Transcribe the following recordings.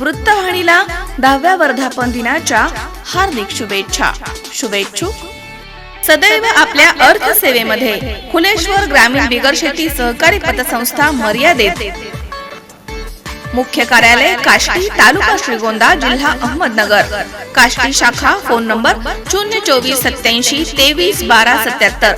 वृत्तवाहिनीला दहाव्या वर्धापन दिनाच्या हार्दिक शुभेच्छा. शुभेच्छुक सदैव आपल्या अर्थसेवेमध्ये फुलेश्वर ग्रामीण बिगर शेती सहकारी पतसंस्था मर्यादित. मुख्य कार्यालय काष्टी तालुका श्रीगोंदा जिल्हा अहमदनगर. काष्टी शाखा फोन नंबर शून्य चोवीस सत्याऐंशी तेवीस बारा सत्याहत्तर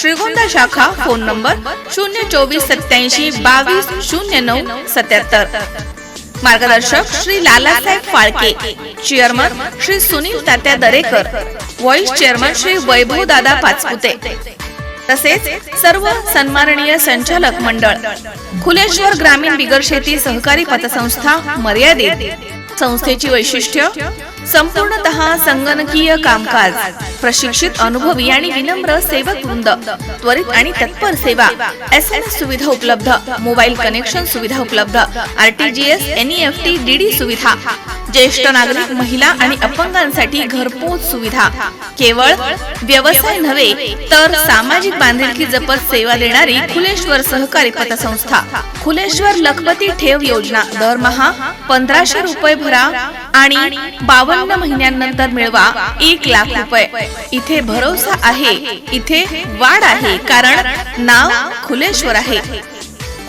श्रीगोंदा शाखा फोन नंबर शून्य चोवीस सत्याऐंशी बावीस शून्य नऊ सत्याहत्तर मार्गदर्शक Shri Lalasaheb Phalke chairman Shri Sunil Tatya Darekar vice chairman Shri Vaibhav Dada Pachpute. तसेच सर्व सन्माननीय संचालक मंडळ. खुलेश्वर ग्रामीण बिगर शेती सहकारी पतसंस्था मर्यादित. संस्थेची वैशिष्ट्य संपूर्णतः संगणकीय कामकाज प्रशिक्षित अनुभवी आणि विनम्र सेवक वृंद त्वरित आणि तत्पर सेवा एस एम एस सुविधा उपलब्ध मोबाईल कनेक्शन सुविधा उपलब्ध आरटीजीएस एनईएफटी डीडी सुविधा ज्येष्ठ नागरिक महिला आणि अपंगांसाठी घरपोच सुविधा. केवळ व्यवसाय नव्हे तर सामाजिक बांधिलकी जपत सेवा देणारी खुलेश्वर सहकारी पतसंस्था. खुलेश्वर लखपती ठेव योजना. दरमहा पंधराशे रुपये भरा आणि बावन्न महिन्यांनंतर मिळवा एक लाख रुपये. इथे भरोसा आहे इथे वाढ आहे कारण नाव खुलेश्वर आहे.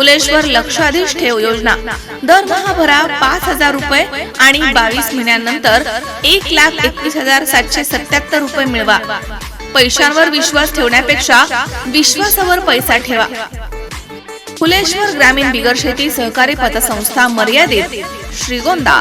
फुलेश्वर लक्षाधीश ठेव योजना. दरमहा भरा पाच हजार रुपये आणि बावीस महिन्यानंतर एक लाख एकवीस हजार सातशे सत्याहत्तर रुपये मिळवा. पैशांवर विश्वास ठेवण्यापेक्षा विश्वासावर पैसा ठेवा. फुलेश्वर ग्रामीण बिगर शेती सहकारी पतसंस्था मर्यादित श्रीगोंदा.